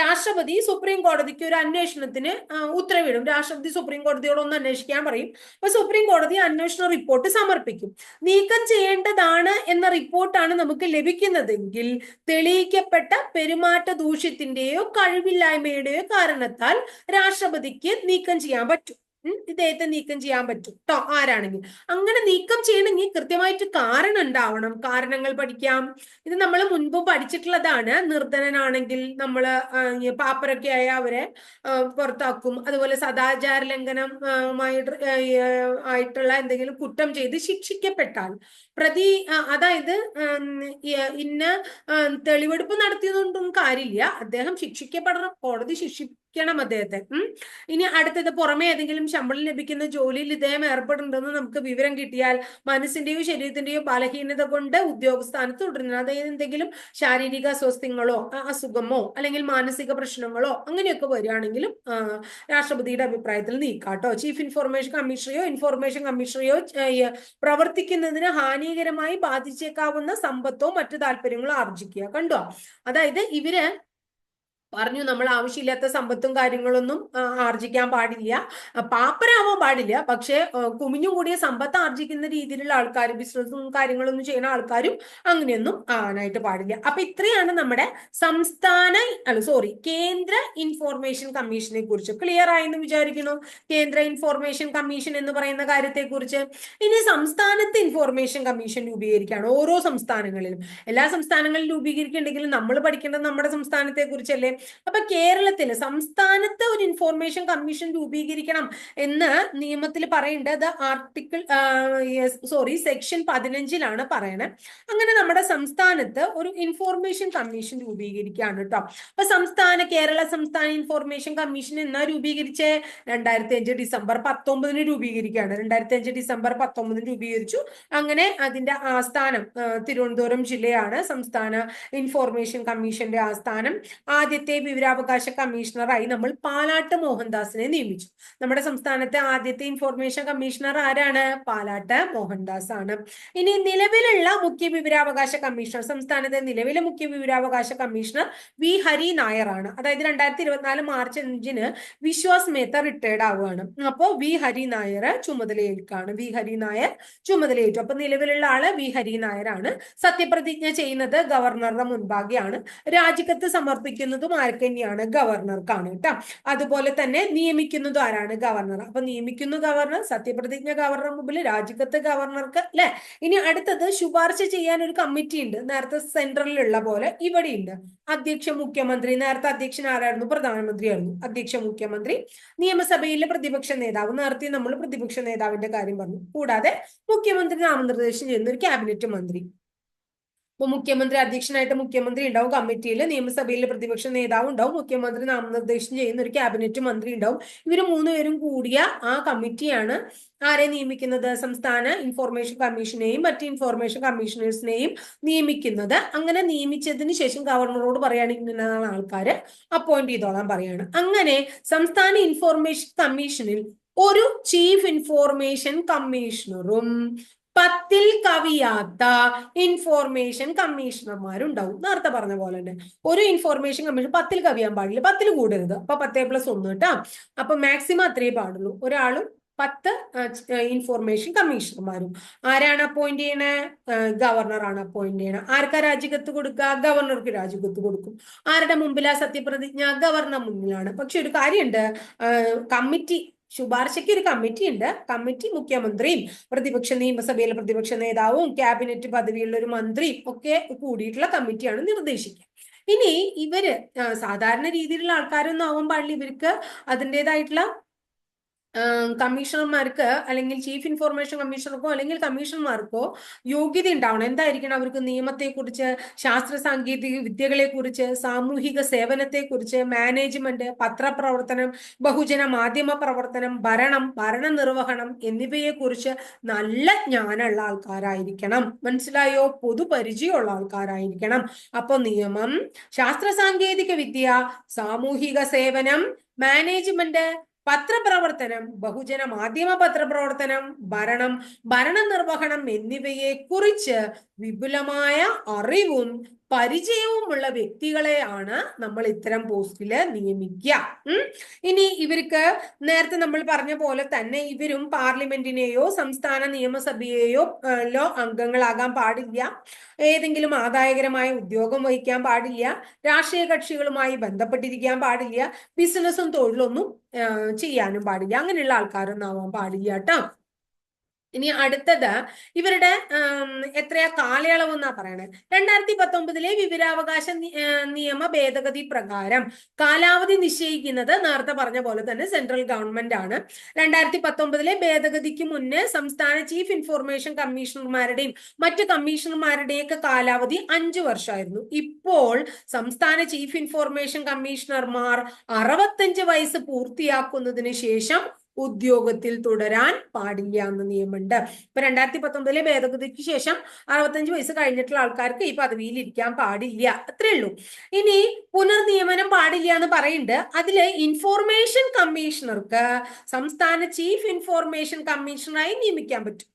S1: രാഷ്ട്രപതി സുപ്രീം കോടതിക്ക് ഒരു അന്വേഷണത്തിന് ഉത്തരവിടും. രാഷ്ട്രപതി സുപ്രീം കോടതിയോടൊന്ന് അന്വേഷിക്കാൻ പറയും. അപ്പൊ സുപ്രീം കോടതി അന്വേഷണ റിപ്പോർട്ട് സമർപ്പിക്കും. നീക്കം ചെയ്യേണ്ടതാണ് എന്ന റിപ്പോർട്ടാണ് നമുക്ക് ലഭിക്കുന്നതെങ്കിൽ തെളിയിക്കപ്പെട്ട പെരുമാറ്റ ദൂഷ്യത്തിന്റെയോ കഴിവില്ലായ്മയുടെയോ കാരണത്താൽ രാഷ്ട്രപതിക്ക് നീക്കം ചെയ്യാൻ പറ്റും. ഇദ്ദേഹത്തെ നീക്കം ചെയ്യാൻ പറ്റും? കേട്ടോ ആരാണെങ്കിൽ. അങ്ങനെ നീക്കം ചെയ്യണമെങ്കിൽ കൃത്യമായിട്ട് കാരണം ഉണ്ടാവണം. കാരണങ്ങൾ പഠിക്കാം. ഇത് നമ്മൾ മുൻപ് പഠിച്ചിട്ടുള്ളതാണ്. നിർധനനാണെങ്കിൽ നമ്മൾ പാപ്പരൊക്കെ ആയ അവരെ പുറത്താക്കും. അതുപോലെ സദാചാര ലംഘനം ആ, മായിട്ട് ആ, ആ, ആയിട്ടുള്ള എന്തെങ്കിലും കുറ്റം ചെയ്ത് ശിക്ഷിക്കപ്പെട്ടാൽ. പ്രതി അതായത് ഇന്ന തെളിവെടുപ്പ് നടത്തിയതുകൊണ്ടും കാര്യമില്ല. അദ്ദേഹം ശിക്ഷിക്കപ്പെടണം. കോടതി ശിക്ഷിക്കണം അദ്ദേഹത്തെ. ഇനി അടുത്തത് പുറമെ ഏതെങ്കിലും ശമ്പളം ലഭിക്കുന്ന ജോലിയിൽ ഇദ്ദേഹം ഏർപ്പെടുന്നുണ്ടെന്ന് നമുക്ക് വിവരം കിട്ടിയാൽ മനസ്സിന്റെയോ ശരീരത്തിന്റെയോ ബലഹീനത കൊണ്ട് ഉദ്യോഗസ്ഥാനത്ത് തുടരുന്നത് അതായത് എന്തെങ്കിലും ശാരീരിക അസ്വസ്ഥങ്ങളോ അസുഖമോ അല്ലെങ്കിൽ മാനസിക പ്രശ്നങ്ങളോ അങ്ങനെയൊക്കെ വരികയാണെങ്കിലും രാഷ്ട്രപതിയുടെ അഭിപ്രായത്തിൽ നീക്കാട്ടോ ചീഫ് ഇൻഫോർമേഷൻ കമ്മീഷണറെയോ ഇൻഫോർമേഷൻ കമ്മീഷണറെയോ പ്രവർത്തിക്കുന്നതിന് ഹാനികരമായി ബാധിച്ചേക്കാവുന്ന സമ്പത്തോ മറ്റു താല്പര്യങ്ങളോ ആർജിക്കുക കണ്ടോ? അതായത് ഇവർ പറഞ്ഞു നമ്മൾ ആവശ്യമില്ലാത്ത സമ്പത്തും കാര്യങ്ങളൊന്നും ആർജിക്കാൻ പാടില്ല. പാപ്പരാവാൻ പാടില്ല. പക്ഷെ കുമിഞ്ഞു കുമിഞ്ഞുകൂടിയ സമ്പത്ത് ആർജിക്കുന്ന രീതിയിലുള്ള ആൾക്കാർ ബിസിനസ്സും കാര്യങ്ങളൊന്നും ചെയ്യുന്ന ആൾക്കാരും അങ്ങനെയൊന്നും ആവാനായിട്ട് പാടില്ല. അപ്പൊ ഇത്രയാണ് നമ്മുടെ സംസ്ഥാന അല്ല സോറി കേന്ദ്ര ഇൻഫോർമേഷൻ കമ്മീഷനെ കുറിച്ച്. ക്ലിയർ ആയെന്ന് വിചാരിക്കുന്നു? കേന്ദ്ര ഇൻഫോർമേഷൻ കമ്മീഷൻ എന്ന് പറയുന്ന കാര്യത്തെ കുറിച്ച് ഇനി സംസ്ഥാനത്ത് ഇൻഫോർമേഷൻ കമ്മീഷൻ രൂപീകരിക്കുകയാണ് ഓരോ സംസ്ഥാനങ്ങളിലും. എല്ലാ സംസ്ഥാനങ്ങളിലും രൂപീകരിക്കുന്നുണ്ടെങ്കിലും നമ്മൾ പഠിക്കേണ്ടത് നമ്മുടെ സംസ്ഥാനത്തെ കുറിച്ചല്ലേ അപ്പൊ കേരളത്തിൽ സംസ്ഥാനത്ത് ഒരു ഇൻഫോർമേഷൻ കമ്മീഷൻ രൂപീകരിക്കണം എന്ന് നിയമത്തിൽ പറയേണ്ടത് ആർട്ടിക്കിൾ സോറി സെക്ഷൻ പതിനഞ്ചിലാണ് പറയണത് അങ്ങനെ നമ്മുടെ സംസ്ഥാനത്ത് ഒരു ഇൻഫോർമേഷൻ കമ്മീഷൻ രൂപീകരിക്കുകയാണ് കേട്ടോ അപ്പൊ സംസ്ഥാന കേരള സംസ്ഥാന ഇൻഫോർമേഷൻ കമ്മീഷൻ എന്നാ രൂപീകരിച്ചേ? രണ്ടായിരത്തി അഞ്ച് ഡിസംബർ പത്തൊമ്പതിന് രൂപീകരിക്കുകയാണ്. രണ്ടായിരത്തി അഞ്ച് ഡിസംബർ പത്തൊമ്പതിന് രൂപീകരിച്ചു. അങ്ങനെ അതിന്റെ ആസ്ഥാനം തിരുവനന്തപുരം ജില്ലയാണ് സംസ്ഥാന ഇൻഫോർമേഷൻ കമ്മീഷന്റെ ആസ്ഥാനം. ആദ്യത്തെ വിവരാവകാശ കമ്മീഷണറായി നമ്മൾ പാലാട്ട് മോഹൻദാസിനെ നിയമിച്ചു. നമ്മുടെ സംസ്ഥാനത്തെ ആദ്യത്തെ ഇൻഫോർമേഷൻ കമ്മീഷണർ ആരാണ്? പാലാട്ട് മോഹൻദാസ് ആണ് ഇനി നിലവിലുള്ള മുഖ്യ വിവരാവകാശ കമ്മീഷണർ സംസ്ഥാനത്തെ നിലവിലെ മുഖ്യ വിവരാവകാശ കമ്മീഷണർ വി ഹരി നായർ ആണ് അതായത് രണ്ടായിരത്തി ഇരുപത്തിനാല് മാർച്ച് അഞ്ചിന് വിശ്വാസ് മേത്ത റിട്ടയർഡ് ആവുകയാണ്. അപ്പോ വി ഹരി നായർ ചുമതലയേൽക്കാണ് വി ഹരി നായർ ചുമതലയേറ്റു. അപ്പൊ നിലവിലുള്ള ആൾ വി ഹരി നായരാണ്. സത്യപ്രതിജ്ഞ ചെയ്യുന്നത് ഗവർണറുടെ മുൻപാകെയാണ്. രാജിക്കത്ത് സമർപ്പിക്കുന്നതും ആർക്ക് തന്നെയാണ് ഗവർണർക്കാണ് കേട്ടോ അതുപോലെ തന്നെ നിയമിക്കുന്നത് ആരാണ് ഗവർണർ? അപ്പൊ നിയമിക്കുന്ന ഗവർണർ സത്യപ്രതിജ്ഞ ഗവർണർ മുമ്പിൽ രാജിക്കത്ത് ഗവർണർക്ക് അല്ലെ? ഇനി അടുത്തത് ശുപാർശ ചെയ്യാൻ ഒരു കമ്മിറ്റി ഉണ്ട്. നേരത്തെ സെൻട്രലിലുള്ള പോലെ ഇവിടെ ഉണ്ട്. അധ്യക്ഷ മുഖ്യമന്ത്രി. നേരത്തെ അധ്യക്ഷൻ ആരായിരുന്നു? പ്രധാനമന്ത്രിയായിരുന്നു അധ്യക്ഷ മുഖ്യമന്ത്രി നിയമസഭയിലെ പ്രതിപക്ഷ നേതാവ്. നേരത്തെ നമ്മൾ പ്രതിപക്ഷ നേതാവിന്റെ കാര്യം പറഞ്ഞു. കൂടാതെ മുഖ്യമന്ത്രി നാമനിർദ്ദേശം ചെയ്യുന്ന ഒരു ക്യാബിനറ്റ് മന്ത്രി. ഇപ്പൊ മുഖ്യമന്ത്രി അധ്യക്ഷനായിട്ട് മുഖ്യമന്ത്രി ഉണ്ടാവും കമ്മിറ്റിയിൽ നിയമസഭയിലെ പ്രതിപക്ഷ നേതാവ് ഉണ്ടാവും മുഖ്യമന്ത്രി നാമനിർദ്ദേശം ചെയ്യുന്ന ഒരു ക്യാബിനറ്റ് മന്ത്രി ഉണ്ടാവും. ഇവർ മൂന്നുപേരും കൂടിയ ആ കമ്മിറ്റിയാണ് ആരെ നിയമിക്കുന്നത്? സംസ്ഥാന ഇൻഫോർമേഷൻ കമ്മീഷനെയും മറ്റ് ഇൻഫോർമേഷൻ കമ്മീഷണേഴ്സിനെയും നിയമിക്കുന്നത്. അങ്ങനെ നിയമിച്ചതിന് ശേഷം ഗവർണറോട് പറയുകയാണെങ്കിൽ ഇന്ന ആൾക്കാര് അപ്പോയിന്റ് ചെയ്തോളാൻ പറയാണ്. അങ്ങനെ സംസ്ഥാന ഇൻഫോർമേഷൻ കമ്മീഷനിൽ ഒരു ചീഫ് ഇൻഫോർമേഷൻ കമ്മീഷണറും പത്തിൽ കവിയാത്ത ഇൻഫോർമേഷൻ കമ്മീഷണർമാരുണ്ടാവും. നേരത്തെ പറഞ്ഞ പോലെ തന്നെ. ഒരു ഇൻഫോർമേഷൻ കമ്മീഷൻ പത്തിൽ കവിയാൻ പാടില്ല. പത്തിൽ കൂടരുത്. അപ്പൊ പത്തേ പ്ലസ് ഒന്ന് കേട്ടാ അപ്പൊ മാക്സിമം അത്രേ പാടുള്ളൂ. ഒരാളും പത്ത് ഇൻഫോർമേഷൻ കമ്മീഷണർമാരും. ആരാണ് അപ്പോയിന്റ് ചെയ്യണേ? ഗവർണറാണ് അപ്പോയിന്റ് ചെയ്യണേ. ആർക്കാ രാജിക്കത്ത് കൊടുക്കുക ഗവർണർക്ക് രാജിക്കത്ത് കൊടുക്കും. ആരുടെ മുമ്പിലാ സത്യപ്രതിജ്ഞ? ഗവർണർ മുന്നിലാണ്. പക്ഷെ ഒരു കാര്യമുണ്ട് കമ്മിറ്റി ശുപാർശയ്ക്ക് ഒരു കമ്മിറ്റി ഉണ്ട്. കമ്മിറ്റി മുഖ്യമന്ത്രിയും പ്രതിപക്ഷ നിയമസഭയിലെ പ്രതിപക്ഷ നേതാവും ക്യാബിനറ്റ് പദവിയുള്ള ഒരു മന്ത്രിയും ഒക്കെ കൂടിയിട്ടുള്ള കമ്മിറ്റിയാണ് നിർദ്ദേശിക്കുക. ഇനി ഇവർ സാധാരണ രീതിയിലുള്ള ആൾക്കാരൊന്നും ആവാൻ പാടില്ല. ഇവർക്ക് അതിന്റെതായിട്ടുള്ള കമ്മീഷണർമാർക്ക് അല്ലെങ്കിൽ ചീഫ് ഇൻഫോർമേഷൻ കമ്മീഷണർക്കോ അല്ലെങ്കിൽ കമ്മീഷണർമാർക്കോ യോഗ്യത ഉണ്ടാവണം എന്തായിരിക്കണം അവർക്ക് നിയമത്തെക്കുറിച്ച് ശാസ്ത്ര സാങ്കേതിക വിദ്യകളെക്കുറിച്ച് സാമൂഹിക സേവനത്തെക്കുറിച്ച് മാനേജ്മെന്റ് പത്രപ്രവർത്തനം ബഹുജന മാധ്യമ പ്രവർത്തനം ഭരണം ഭരണ നിർവഹണം എന്നിവയെക്കുറിച്ച് നല്ല ജ്ഞാനമുള്ള ആൾക്കാരായിരിക്കണം. മനസ്സിലായോ? പൊതുപരിചയമുള്ള ആൾക്കാരായിരിക്കണം. അപ്പോൾ നിയമം ശാസ്ത്ര സാങ്കേതിക വിദ്യ സാമൂഹിക സേവനം മാനേജ്മെന്റ് പത്രപ്രവർത്തനം ബഹുജന മാധ്യമ പത്രപ്രവർത്തനം ഭരണം ഭരണ നിർവഹണം എന്നിവയെ കുറിച്ച് വിപുലമായ അറിവും പരിചയവുമുള്ള വ്യക്തികളെയാണ് നമ്മൾ ഇത്തരം പോസ്റ്റിൽ നിയമിക്കുക ഇനി ഇവർക്ക് നേരത്തെ നമ്മൾ പറഞ്ഞ പോലെ തന്നെ ഇവരും പാർലമെന്റിനെയോ സംസ്ഥാന നിയമസഭയെയോ ലോ അംഗങ്ങളാകാൻ പാടില്ല. ഏതെങ്കിലും ആദായകരമായ ഉദ്യോഗം വഹിക്കാൻ പാടില്ല. രാഷ്ട്രീയ കക്ഷികളുമായി ബന്ധപ്പെട്ടിരിക്കാൻ പാടില്ല. ബിസിനസ്സും തൊഴിലൊന്നും ചെയ്യാനും പാടില്ല. അങ്ങനെയുള്ള ആൾക്കാരൊന്നും ആവാൻ പാടില്ല കേട്ടോ ഇനി അടുത്തത് ഇവരുടെ എത്രയാ കാലയളവ് എന്നാ പറയണേ രണ്ടായിരത്തി പത്തൊമ്പതിലെ വിവരാവകാശ നിയമ ഭേദഗതി പ്രകാരം കാലാവധി നിശ്ചയിക്കുന്നത് നേരത്തെ പറഞ്ഞ പോലെ തന്നെ സെൻട്രൽ ഗവൺമെന്റ് ആണ്. രണ്ടായിരത്തി പത്തൊമ്പതിലെ ഭേദഗതിക്ക് മുന്നേ സംസ്ഥാന ചീഫ് ഇൻഫോർമേഷൻ കമ്മീഷണർമാരുടെയും മറ്റ് കമ്മീഷണർമാരുടെയൊക്കെ കാലാവധി അഞ്ചു വർഷമായിരുന്നു. ഇപ്പോൾ സംസ്ഥാന ചീഫ് ഇൻഫോർമേഷൻ കമ്മീഷണർമാർ അറുപത്തഞ്ച് വയസ്സ് പൂർത്തിയാക്കുന്നതിന് ശേഷം ഉദ്യോഗത്തിൽ തുടരാൻ പാടില്ല എന്ന നിയമമുണ്ട്. ഇപ്പൊ രണ്ടായിരത്തി പത്തൊമ്പതിലെ ഭേദഗതിക്ക് ശേഷം അറുപത്തഞ്ച് വയസ്സ് കഴിഞ്ഞിട്ടുള്ള ആൾക്കാർക്ക് ഈ പദവിയിൽ ഇരിക്കാൻ പാടില്ല. അത്രേ ഉള്ളൂ. ഇനി പുനർനിയമനം പാടില്ല എന്ന് പറയുന്നുണ്ട്. അതിൽ ഇൻഫോർമേഷൻ കമ്മീഷണർക്ക് സംസ്ഥാന ചീഫ് ഇൻഫോർമേഷൻ കമ്മീഷണറായി നിയമിക്കാൻ പറ്റും.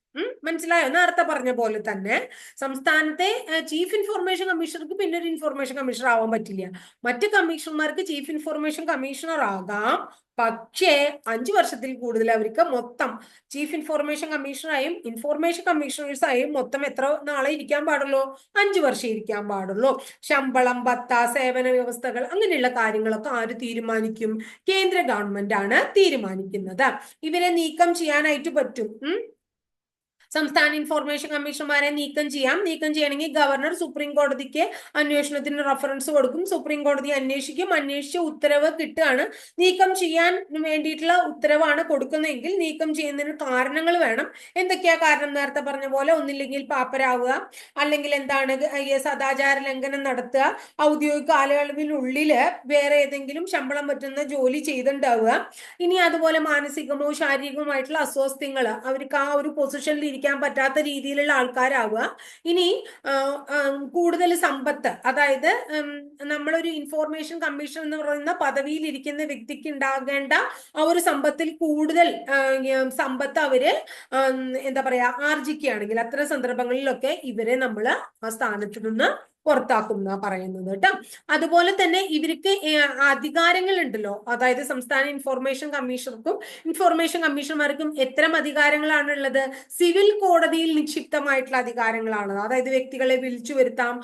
S1: മനസ്സിലായോ? നേരത്തെ പറഞ്ഞ പോലെ തന്നെ സംസ്ഥാനത്തെ ചീഫ് ഇൻഫോർമേഷൻ കമ്മീഷണർക്ക് പിന്നെ ഒരു ഇൻഫോർമേഷൻ കമ്മീഷണർ ആവാൻ പറ്റില്ല. മറ്റ് കമ്മീഷണർമാർക്ക് ചീഫ് ഇൻഫോർമേഷൻ കമ്മീഷണർ ആകാം. പക്ഷേ അഞ്ചു വർഷത്തിൽ കൂടുതൽ അവർക്ക് മൊത്തം ചീഫ് ഇൻഫോർമേഷൻ കമ്മീഷണറായും ഇൻഫോർമേഷൻ കമ്മീഷണേഴ്സായും മൊത്തം എത്ര നാളെ ഇരിക്കാൻ പാടുള്ളൂ? അഞ്ചു വർഷം ഇരിക്കാൻ പാടുള്ളൂ. ശമ്പളം ഭത്ത സേവന വ്യവസ്ഥകൾ അങ്ങനെയുള്ള കാര്യങ്ങളൊക്കെ ആര് തീരുമാനിക്കും? കേന്ദ്ര ഗവൺമെന്റ് ആണ് തീരുമാനിക്കുന്നത്. ഇവരെ നീക്കം ചെയ്യാനായിട്ട് പറ്റും. സംസ്ഥാന ഇൻഫോർമേഷൻ കമ്മീഷണർമാരെ നീക്കം ചെയ്യാം. നീക്കം ചെയ്യണമെങ്കിൽ ഗവർണർ സുപ്രീം കോടതിക്ക് അന്വേഷണത്തിന് റഫറൻസ് കൊടുക്കും. സുപ്രീം കോടതി അന്വേഷിക്കും. അന്വേഷിച്ച് ഉത്തരവ് കിട്ടുകയാണ്. നീക്കം ചെയ്യാൻ വേണ്ടിയിട്ടുള്ള ഉത്തരവാണ് കൊടുക്കുന്നതെങ്കിൽ നീക്കം ചെയ്യുന്നതിന് കാരണങ്ങൾ വേണം. എന്തൊക്കെയാ കാരണം? നേരത്തെ പറഞ്ഞ പോലെ ഒന്നില്ലെങ്കിൽ പാപ്പരാവുക അല്ലെങ്കിൽ എന്താണ് സദാചാര ലംഘനം നടത്തുക ഔദ്യോഗിക കാലയളവിനുള്ളിൽ വേറെ ഏതെങ്കിലും ശമ്പളം പറ്റുന്ന ജോലി ചെയ്തിട്ടുണ്ടാവുക. ഇനി അതുപോലെ മാനസികമോ ശാരീരികമായിട്ടുള്ള അസ്വസ്ഥങ്ങൾ അവർക്ക് ആ ഒരു പൊസിഷനിൽ ഇരിക്കാൻ പറ്റാത്ത രീതിയിലുള്ള ആൾക്കാരാവുക. ഇനി കൂടുതൽ സമ്പത്ത് അതായത് നമ്മളൊരു ഇൻഫോർമേഷൻ കമ്മീഷൻ എന്ന് പറയുന്ന പദവിയിൽ ഇരിക്കുന്ന വ്യക്തിക്ക് ഉണ്ടാകേണ്ട ആ ഒരു സമ്പത്തിൽ കൂടുതൽ സമ്പത്ത് അവർ എന്താ പറയാ ആർജിക്കുകയാണെങ്കിൽ അത്തരം സന്ദർഭങ്ങളിലൊക്കെ ഇവരെ നമ്മൾ ആ സ്ഥാനത്ത് നിന്ന് പുറത്താക്കും എന്നാ പറയുന്നത് കേട്ടോ. അതുപോലെ തന്നെ ഇവർക്ക് അധികാരങ്ങൾ ഉണ്ടല്ലോ അതായത് സംസ്ഥാന ഇൻഫോർമേഷൻ കമ്മീഷണർക്കും ഇൻഫോർമേഷൻ കമ്മീഷണർമാർക്കും എത്തരം അധികാരങ്ങളാണ് ഉള്ളത്? സിവിൽ കോടതിയിൽ നിക്ഷിപ്തമായിട്ടുള്ള അധികാരങ്ങളാണ്. അതായത് വ്യക്തികളെ വിളിച്ചു വരുത്താം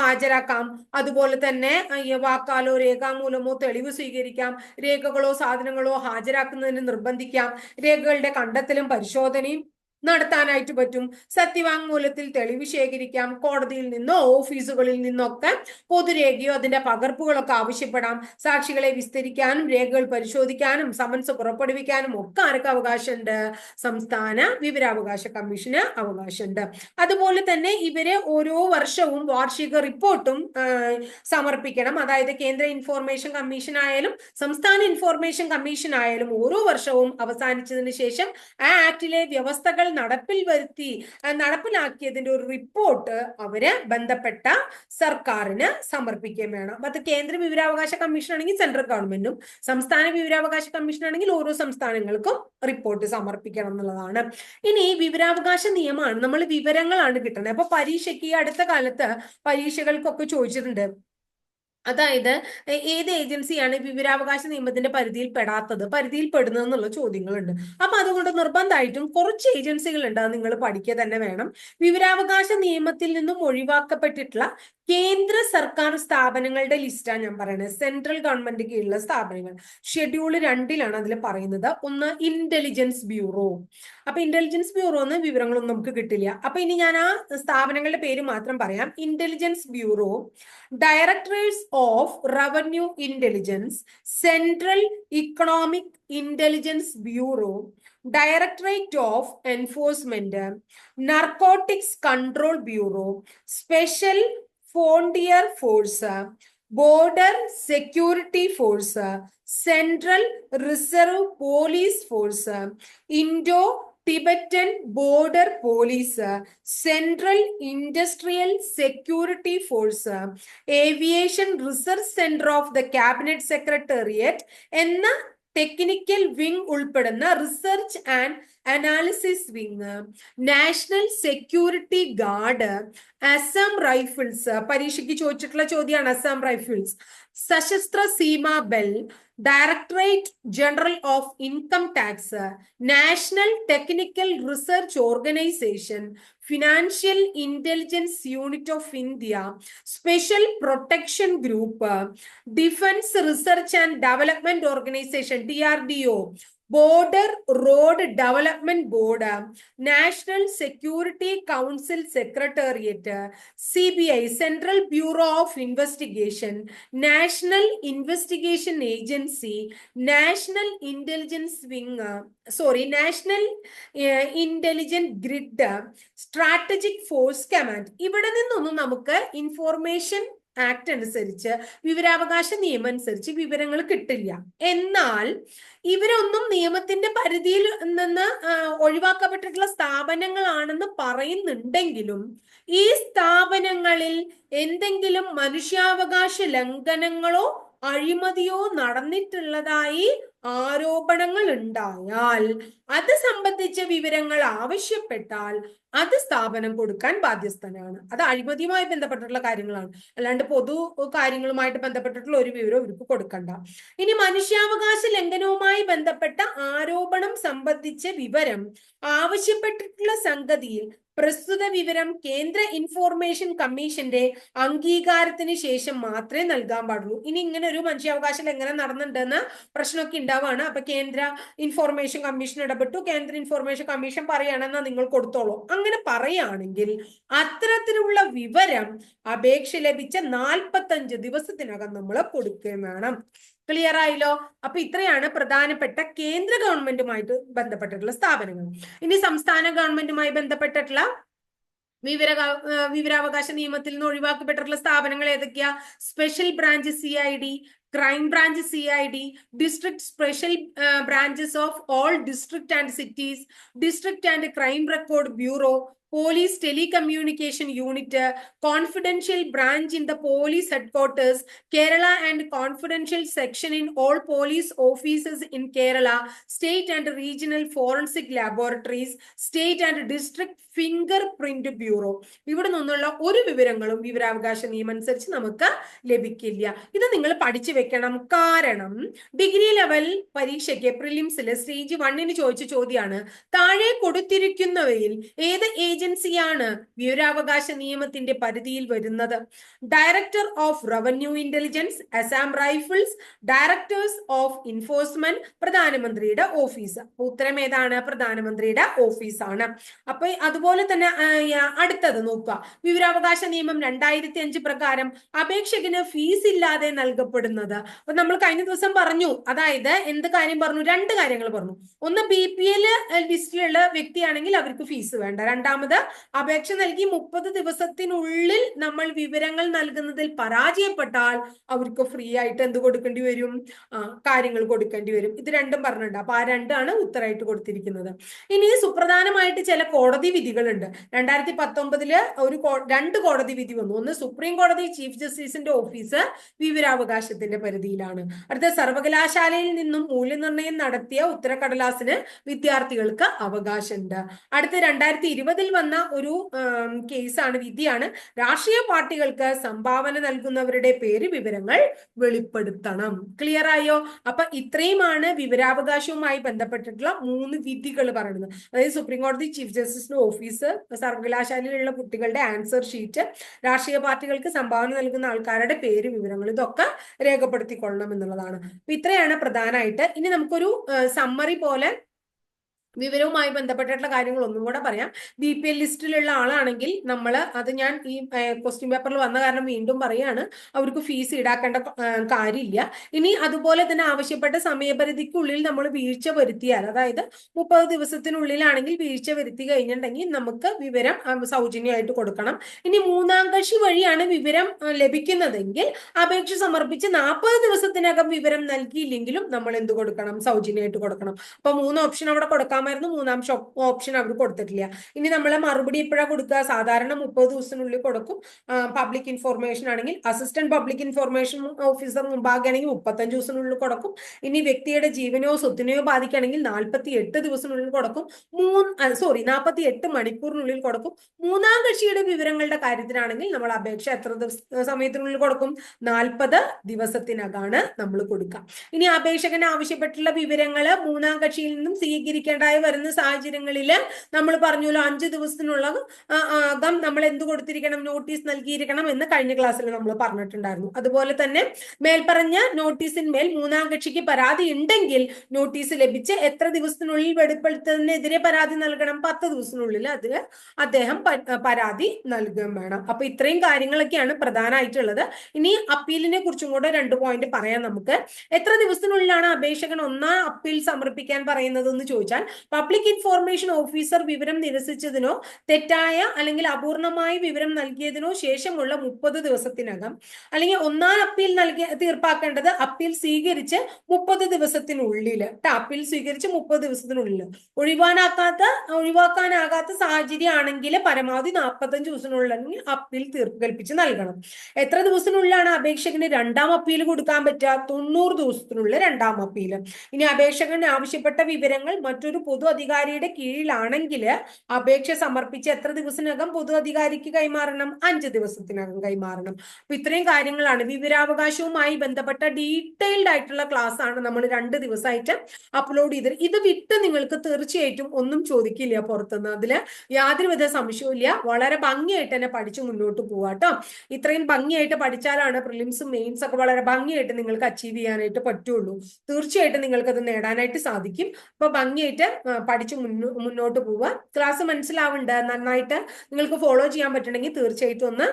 S1: ഹാജരാക്കാം. അതുപോലെ തന്നെ വാക്കാലോ രേഖാമൂലമോ തെളിവ് സ്വീകരിക്കാം. രേഖകളോ സാധനങ്ങളോ ഹാജരാക്കുന്നതിന് നിർബന്ധിക്കാം. രേഖകളുടെ കണ്ടെത്തലും പരിശോധനയും നടത്താനായിട്ട് പറ്റും. സത്യവാങ്മൂലത്തിൽ തെളിവ് ശേഖരിക്കാം. കോടതിയിൽ നിന്നോ ഓഫീസുകളിൽ നിന്നൊക്കെ പൊതുരേഖയോ അതിന്റെ പകർപ്പുകളൊക്കെ ആവശ്യപ്പെടാം. സാക്ഷികളെ വിസ്തരിക്കാനും രേഖകൾ പരിശോധിക്കാനും സമൻസ് പുറപ്പെടുവിക്കാനും ഒക്കെ ആർക്ക് അവകാശമുണ്ട്? സംസ്ഥാന വിവരാവകാശ കമ്മീഷന് അവകാശമുണ്ട്. അതുപോലെ തന്നെ ഇവർ ഓരോ വർഷവും വാർഷിക റിപ്പോർട്ടും സമർപ്പിക്കണം. അതായത് കേന്ദ്ര ഇൻഫോർമേഷൻ കമ്മീഷൻ ആയാലും സംസ്ഥാന ഇൻഫോർമേഷൻ കമ്മീഷൻ ആയാലും ഓരോ വർഷവും അവസാനിച്ചതിന് ശേഷം ആ ആക്ടിലെ വ്യവസ്ഥകൾ നടപ്പിൽ വരുത്തി നടപ്പിലാക്കിയതിന്റെ ഒരു റിപ്പോർട്ട് അവർ ബന്ധപ്പെട്ട സർക്കാരിന് സമർപ്പിക്കുകയും വേണം. അത് കേന്ദ്ര വിവരാവകാശ കമ്മീഷൻ ആണെങ്കിൽ സെൻട്രൽ ഗവൺമെന്റും സംസ്ഥാന വിവരാവകാശ കമ്മീഷൻ ആണെങ്കിൽ ഓരോ സംസ്ഥാനങ്ങൾക്കും റിപ്പോർട്ട് സമർപ്പിക്കണം എന്നുള്ളതാണ്. ഇനി വിവരാവകാശ നിയമമാണ്. നമ്മൾ വിവരങ്ങളാണ് കിട്ടുന്നത് അപ്പൊ പരീക്ഷയ്ക്ക് ഈ അടുത്ത കാലത്ത് പരീക്ഷകൾക്കൊക്കെ ചോദിച്ചിട്ടുണ്ട്. അതായത് ഏത് ഏജൻസിയാണ് വിവരാവകാശ നിയമത്തിന്റെ പരിധിയിൽ പെടാത്തത് പരിധിയിൽ പെടുന്നതെന്നുള്ള ചോദ്യങ്ങളുണ്ട്. അപ്പൊ അതുകൊണ്ട് നിർബന്ധമായിട്ടും കുറച്ച് ഏജൻസികൾ അത് നിങ്ങൾ പഠിക്കുക തന്നെ വേണം. വിവരാവകാശ നിയമത്തിൽ നിന്നും ഒഴിവാക്കപ്പെട്ടിട്ടുള്ള കേന്ദ്ര സർക്കാർ സ്ഥാപനങ്ങളുടെ ലിസ്റ്റാണ് ഞാൻ പറയുന്നത് സെൻട്രൽ ഗവൺമെന്റ് കീഴിലുള്ള സ്ഥാപനങ്ങൾ. ഷെഡ്യൂൾ രണ്ടിലാണ് അതിൽ പറയുന്നത്. ഒന്ന് ഇന്റലിജൻസ് ബ്യൂറോ. അപ്പൊ ഇന്റലിജൻസ് ബ്യൂറോ എന്ന് വിവരങ്ങളൊന്നും നമുക്ക് കിട്ടില്ല. അപ്പൊ ഇനി ഞാൻ ആ സ്ഥാപനങ്ങളുടെ പേര് മാത്രം പറയാം. Intelligence bureau directorates of revenue intelligence central economic intelligence bureau directorate of enforcement narcotics control bureau Special frontier force border security force central reserve police force Indo Tibetan border police central industrial security force aviation research centre of the cabinet secretariat എന്ന technical wing ഉൾപ്പെടുന്ന research and analysis wing national security guard Assam rifles പരീക്ഷയ്ക്ക് ചോദിച്ചിട്ടുള്ള ചോദ്യമാണ് Assam rifles Sashastra Seema Bal directorate general of income tax national technical research organisation financial intelligence unit of India special protection group defence research and development organisation D R D O border road development board national security council secretariat C B I central bureau of investigation national investigation agency national intelligence wing sorry national intelligent grid strategic force command ഇവിടെ നിന്നൊന്നും നമുക്ക് information act അനുസരിച്ച് വിവരാവകാശ നിയമം അനുസരിച്ച് വിവരങ്ങൾ കിട്ടില്ല. എന്നാൽ ഇവരൊന്നും നിയമത്തിന്റെ പരിധിയിൽ നിന്ന് ഒഴിവാക്കപ്പെട്ടിട്ടുള്ള സ്ഥാപനങ്ങളാണെന്ന് പറയുന്നുണ്ടെങ്കിലും ഈ സ്ഥാപനങ്ങളിൽ എന്തെങ്കിലും മനുഷ്യാവകാശ ലംഘനങ്ങളോ അഴിമതിയോ നടന്നിട്ടുള്ളതായി ആരോപണങ്ങൾ ഉണ്ടായാൽ അത് സംബന്ധിച്ച വിവരങ്ങൾ ആവശ്യപ്പെട്ടാൽ അത് സ്ഥാപനം കൊടുക്കാൻ ബാധ്യസ്ഥനാണ്. അത് അഴിമതിയുമായി ബന്ധപ്പെട്ടിട്ടുള്ള കാര്യങ്ങളാണ്. അല്ലാണ്ട് പൊതു കാര്യങ്ങളുമായിട്ട് ബന്ധപ്പെട്ടിട്ടുള്ള ഒരു വിവരം ഇവർക്ക് കൊടുക്കണ്ട. ഇനി മനുഷ്യാവകാശ ലംഘനവുമായി ബന്ധപ്പെട്ട ആരോപണം സംബന്ധിച്ച വിവരം ആവശ്യപ്പെട്ടിട്ടുള്ള സംഗതിയിൽ പ്രസ്തുത വിവരം കേന്ദ്ര ഇൻഫോർമേഷൻ കമ്മീഷന്റെ അംഗീകാരത്തിന് ശേഷം മാത്രമേ നൽകാൻ പാടുള്ളൂ. ഇനി ഇങ്ങനെ ഒരു മനുഷ്യാവകാശ ലംഘനം നടന്നിട്ടുണ്ടെന്ന് പ്രശ്നമൊക്കെ ഉണ്ടാവുകയാണ് അപ്പൊ കേന്ദ്ര ഇൻഫോർമേഷൻ കമ്മീഷൻ ഇടപെട്ടു. കേന്ദ്ര ഇൻഫോർമേഷൻ കമ്മീഷൻ പറയുകയാണെന്നാ നിങ്ങൾ കൊടുത്തോളൂ. അങ്ങനെ പറയുകയാണെങ്കിൽ അത്തരത്തിലുള്ള വിവരം അപേക്ഷ ലഭിച്ച നാൽപ്പത്തഞ്ച് ദിവസത്തിനകം നമ്മൾ കൊടുക്കുകയും വേണം. ക്ലിയർ ആയില്ലോ? അപ്പൊ ഇത്രയാണ് പ്രധാനപ്പെട്ട കേന്ദ്ര ഗവൺമെന്റുമായിട്ട് ബന്ധപ്പെട്ടിട്ടുള്ള സ്ഥാപനങ്ങൾ. ഇനി സംസ്ഥാന ഗവൺമെന്റുമായി ബന്ധപ്പെട്ടിട്ടുള്ള വിവര വിവരാവകാശ നിയമത്തിൽ നിന്ന് ഒഴിവാക്കപ്പെട്ടിട്ടുള്ള സ്ഥാപനങ്ങൾ ഏതൊക്കെയാ? Special branch C I D crime branch CID, district special uh, branches of all district and cities, district and crime record bureau, police telecommunication unit confidential branch in the police headquarters Kerala and confidential section in all police offices in Kerala state and regional forensic laboratories state and district finger print bureau ഇവിടെ നിന്നുള്ള ഒരു വിവരങ്ങളും വിവരാവകാശ നിയമം അനുസരിച്ച് നമുക്ക് ലഭിക്കില്ല. ഇത് നിങ്ങൾ പഠിച്ചു വെക്കണം. കാരണം ഡിഗ്രി ലെവൽ പരീക്ഷയ്ക്ക് പ്രിലിംസിലെ സ്റ്റേജ് വണ്ണിന് ചോദിച്ച ചോദ്യമാണ് താഴെ കൊടുത്തിരിക്കുന്നവയിൽ ഏത് ഏജ് ഏജൻസിയാണ് വിവരാവകാശ നിയമത്തിന്റെ പരിധിയിൽ വരുന്നത്. Director of revenue intelligence Assam rifles directors of enforcement പ്രധാനമന്ത്രിയുടെ ഓഫീസ്. ഉത്തരം ഏതാണ്? പ്രധാനമന്ത്രിയുടെ ഓഫീസാണ്. അപ്പൊ അതുപോലെ തന്നെ അടുത്തത് നോക്കുക. വിവരാവകാശ നിയമം രണ്ടായിരത്തി അഞ്ച് പ്രകാരം അപേക്ഷകന് ഫീസ് ഇല്ലാതെ നൽകപ്പെടുന്നത്. അപ്പൊ നമ്മൾ കഴിഞ്ഞ ദിവസം പറഞ്ഞു. അതായത് എന്ത് കാര്യം പറഞ്ഞു? രണ്ട് കാര്യങ്ങൾ പറഞ്ഞു. ഒന്ന് ബി പി എൽ ലിസ്റ്റിലുള്ള വ്യക്തിയാണെങ്കിൽ അവർക്ക് ഫീസ് വേണ്ട. രണ്ടാമത് അപേക്ഷ നൽകി മുപ്പത് ദിവസത്തിനുള്ളിൽ നമ്മൾ വിവരങ്ങൾ നൽകുന്നതിൽ പരാജയപ്പെട്ടാൽ അവർക്ക് ഫ്രീ ആയിട്ട് എന്ത് കൊടുക്കേണ്ടി വരും? കാര്യങ്ങൾ കൊടുക്കേണ്ടി വരും. ഇത് രണ്ടും പറഞ്ഞിട്ടുണ്ട്. അപ്പൊ ആ രണ്ടാണ് ഉത്തരമായിട്ട് കൊടുത്തിരിക്കുന്നത്. ഇനി സുപ്രധാനമായിട്ട് ചില കോടതി വിധികളുണ്ട്. രണ്ടായിരത്തി പത്തൊമ്പതിൽ ഒരു രണ്ട് കോടതി വിധി വന്നു. ഒന്ന് സുപ്രീം കോടതി ചീഫ് ജസ്റ്റിസിന്റെ ഓഫീസ് വിവരാവകാശത്തിന്റെ പരിധിയിലാണ്. അടുത്ത സർവകലാശാലയിൽ നിന്നും മൂല്യനിർണയം നടത്തിയ ഉത്തരക്കടലാസിന് വിദ്യാർത്ഥികൾക്ക് അവകാശമുണ്ട്. അടുത്ത രണ്ടായിരത്തി ഇരുപതിൽ വന്ന ഒരു കേസാണ് വിധിയാണ്. രാഷ്ട്രീയ പാർട്ടികൾക്ക് സംഭാവന നൽകുന്നവരുടെ പേര് വിവരങ്ങൾ വെളിപ്പെടുത്തണം. ക്ലിയർ ആയോ? അപ്പൊ ഇത്രയുമാണ് വിവരാവകാശവുമായി ബന്ധപ്പെട്ടിട്ടുള്ള മൂന്ന് വിധികൾ പറയുന്നത്. അതായത് സുപ്രീം കോടതി ചീഫ് ജസ്റ്റിസിന്റെ ഓഫീസ് സർവകലാശാലയിലുള്ള കുട്ടികളുടെ ആൻസർ ഷീറ്റ് രാഷ്ട്രീയ പാർട്ടികൾക്ക് സംഭാവന നൽകുന്ന ആൾക്കാരുടെ പേര് വിവരങ്ങൾ ഇതൊക്കെ രേഖപ്പെടുത്തിക്കൊള്ളണം എന്നുള്ളതാണ്. അപ്പൊ ഇത്രയാണ് പ്രധാനമായിട്ട്. ഇനി നമുക്കൊരു സമ്മറി പോലെ വിവരവുമായി ബന്ധപ്പെട്ടിട്ടുള്ള കാര്യങ്ങൾ ഒന്നും കൂടെ പറയാം. ബി പി എൽ ലിസ്റ്റിലുള്ള ആളാണെങ്കിൽ നമ്മൾ അത് ഞാൻ ഈ ക്വസ്റ്റ്യൻ പേപ്പറിൽ വന്ന കാരണം വീണ്ടും പറയാണ്. അവർക്ക് ഫീസ് ഈടാക്കേണ്ട കാര്യമില്ല. ഇനി അതുപോലെ തന്നെ ആവശ്യപ്പെട്ട സമയപരിധിക്കുള്ളിൽ നമ്മൾ വീഴ്ച വരുത്തിയാൽ അതായത് മുപ്പത് ദിവസത്തിനുള്ളിലാണെങ്കിൽ വീഴ്ച വരുത്തി കഴിഞ്ഞിട്ടുണ്ടെങ്കിൽ നമുക്ക് വിവരം സൗജന്യമായിട്ട് കൊടുക്കണം. ഇനി മൂന്നാം കക്ഷി വഴിയാണ് വിവരം ലഭിക്കുന്നതെങ്കിൽ അപേക്ഷ സമർപ്പിച്ച് നാൽപ്പത് ദിവസത്തിനകം വിവരം നൽകിയില്ലെങ്കിലും നമ്മൾ എന്ത് കൊടുക്കണം? സൗജന്യമായിട്ട് കൊടുക്കണം. അപ്പൊ മൂന്ന് ഓപ്ഷൻ അവിടെ കൊടുക്കാൻ കൊടുക്കാമായിരുന്നു മൂന്നാം ഓപ്ഷൻ അവർ കൊടുത്തിട്ടില്ല. ഇനി നമ്മളെ മറുപടി ഇപ്പോഴാണ് കൊടുക്കുക. സാധാരണ മുപ്പത് ദിവസത്തിനുള്ളിൽ കൊടുക്കും. പബ്ലിക് ഇൻഫോർമേഷൻ ആണെങ്കിൽ അസിസ്റ്റന്റ് പബ്ലിക് ഇൻഫോർമേഷൻ ഓഫീസർ മുമ്പാകെയാണെങ്കിൽ മുപ്പത്തഞ്ച് ദിവസത്തിനുള്ളിൽ കൊടുക്കും. ഇനി വ്യക്തിയുടെ ജീവനോ സ്വത്തിനെയോ ബാധിക്കുകയാണെങ്കിൽ നാൽപ്പത്തി എട്ട് ദിവസത്തിനുള്ളിൽ കൊടുക്കും. മൂന്ന് സോറി നാൽപ്പത്തി എട്ട് മണിക്കൂറിനുള്ളിൽ കൊടുക്കും. മൂന്നാം കക്ഷിയുടെ വിവരങ്ങളുടെ കാര്യത്തിലാണെങ്കിൽ നമ്മൾ അപേക്ഷ എത്ര ദിവസ സമയത്തിനുള്ളിൽ കൊടുക്കും? നാൽപ്പത് ദിവസത്തിനകാണ് നമ്മൾ കൊടുക്കുക. ഇനി അപേക്ഷകൻ ആവശ്യപ്പെട്ടുള്ള വിവരങ്ങൾ മൂന്നാം കക്ഷിയിൽ നിന്നും സ്വീകരിക്കേണ്ട ഉണ്ടായി വരുന്ന സാഹചര്യങ്ങളിൽ നമ്മൾ പറഞ്ഞല്ലോ അഞ്ച് ദിവസത്തിനുള്ള അകം നമ്മൾ എന്ത് കൊടുത്തിരിക്കണം നോട്ടീസ് നൽകിയിരിക്കണം എന്ന് കഴിഞ്ഞ ക്ലാസ്സിൽ നമ്മൾ പറഞ്ഞിട്ടുണ്ടായിരുന്നു. അതുപോലെ തന്നെ മേൽപ്പറഞ്ഞ നോട്ടീസിന്മേൽ മൂന്നാം കക്ഷിക്ക് പരാതി ഉണ്ടെങ്കിൽ നോട്ടീസ് ലഭിച്ച് എത്ര ദിവസത്തിനുള്ളിൽ വെളിപ്പെടുത്തുന്നതിനെതിരെ പരാതി നൽകണം? പത്ത് ദിവസത്തിനുള്ളിൽ അതിൽ അദ്ദേഹം പരാതി നൽകുകയും വേണം. അപ്പൊ ഇത്രയും കാര്യങ്ങളൊക്കെയാണ് പ്രധാനമായിട്ടുള്ളത്. ഇനി അപ്പീലിനെ കുറിച്ചും കൂടെ രണ്ട് പോയിന്റ് പറയാം നമുക്ക്. എത്ര ദിവസത്തിനുള്ളിലാണ് അപേക്ഷകൻ ഒന്നാം അപ്പീൽ സമർപ്പിക്കാൻ പറയുന്നത് എന്ന് ചോദിച്ചാൽ പബ്ലിക് ഇൻഫോർമേഷൻ ഓഫീസർ വിവരം നിരസിച്ചതിനോ തെറ്റായ അല്ലെങ്കിൽ അപൂർണമായ വിവരം നൽകിയതിനോ ശേഷമുള്ള മുപ്പത് ദിവസത്തിനകം അല്ലെങ്കിൽ ഒന്നാം അപ്പീൽ നൽകി തീർപ്പാക്കേണ്ടത് അപ്പീൽ സ്വീകരിച്ച് മുപ്പത് ദിവസത്തിനുള്ളിൽ അപ്പീൽ സ്വീകരിച്ച് മുപ്പത് ദിവസത്തിനുള്ളിൽ ഒഴിവാനാക്കാത്ത ഒഴിവാക്കാനാകാത്ത സാഹചര്യമാണെങ്കിൽ പരമാവധി നാൽപ്പത്തഞ്ച് ദിവസത്തിനുള്ളിൽ അപ്പീൽ തീർപ്പ് കൽപ്പിച്ച് നൽകണം. എത്ര ദിവസത്തിനുള്ളിലാണ് അപേക്ഷകന് രണ്ടാം അപ്പീൽ കൊടുക്കാൻ പറ്റുക? തൊണ്ണൂറ് ദിവസത്തിനുള്ളിൽ രണ്ടാം അപ്പീൽ. ഇനി അപേക്ഷകൻ ആവശ്യപ്പെട്ട വിവരങ്ങൾ മറ്റൊരു പൊതു അധികാരിയുടെ കീഴിലാണെങ്കിൽ അപേക്ഷ സമർപ്പിച്ച് എത്ര ദിവസത്തിനകം പൊതു അധികാരിക്ക് കൈമാറണം? അഞ്ച് ദിവസത്തിനകം കൈമാറണം. അപ്പൊ ഇത്രയും കാര്യങ്ങളാണ്. വിവരാവകാശവുമായി ബന്ധപ്പെട്ട ഡീറ്റെയിൽഡ് ആയിട്ടുള്ള ക്ലാസ് ആണ് നമ്മൾ രണ്ട് ദിവസമായിട്ട് അപ്ലോഡ് ചെയ്തത്. ഇത് വിട്ട് നിങ്ങൾക്ക് തീർച്ചയായിട്ടും ഒന്നും ചോദിക്കില്ല പുറത്തുനിന്ന്. അതിൽ യാതൊരുവിധ സംശയവും ഇല്ല. വളരെ ഭംഗിയായിട്ട് തന്നെ പഠിച്ചു മുന്നോട്ട് പോവാട്ടോ ഇത്രയും ഭംഗിയായിട്ട് പഠിച്ചാലാണ് പ്രിലിംസും മെയിൻസ് ഒക്കെ വളരെ ഭംഗിയായിട്ട് നിങ്ങൾക്ക് അച്ചീവ് ചെയ്യാനായിട്ട് പറ്റുള്ളൂ. തീർച്ചയായിട്ടും നിങ്ങൾക്ക് അത് നേടാനായിട്ട് സാധിക്കും. അപ്പൊ ഭംഗിയായിട്ട് പഠിച്ചു മുന്നോട്ട് പോവുക. ക്ലാസ് മനസ്സിലാവുന്നുണ്ട് നന്നായിട്ട് നിങ്ങൾക്ക് ഫോളോ ചെയ്യാൻ പറ്റണമെങ്കിൽ തീർച്ചയായിട്ടും ഒന്ന്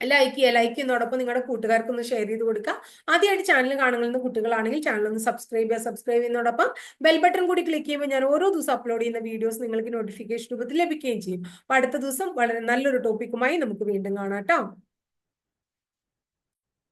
S1: ലൈക്ക് ചെയ്യുക. ലൈക്ക് ചെയ്യുന്നതോടൊപ്പം നിങ്ങളുടെ കൂട്ടുകാർക്ക് ഒന്ന് ഷെയർ ചെയ്ത് കൊടുക്കുക. ആദ്യമായിട്ട് ചാനൽ കാണുന്ന കുട്ടികളാണെങ്കിൽ ചാനൽ ഒന്ന് സബ്സ്ക്രൈബ് ചെയ്യുക. സബ്സ്ക്രൈബ് ചെയ്യുന്നതോടൊപ്പം ബെൽ ബട്ടൺ കൂടി ക്ലിക്ക് ചെയ്യുമ്പോൾ ഞാൻ ഓരോ ദിവസം അപ്ലോഡ് ചെയ്യുന്ന വീഡിയോസ് നിങ്ങൾക്ക് നോട്ടിഫിക്കേഷൻ രൂപത്തിൽ ലഭിക്കുകയും ചെയ്യും. അടുത്ത ദിവസം വളരെ നല്ലൊരു ടോപ്പിക്കുമായി നമുക്ക് വീണ്ടും കാണാം കേട്ടോ.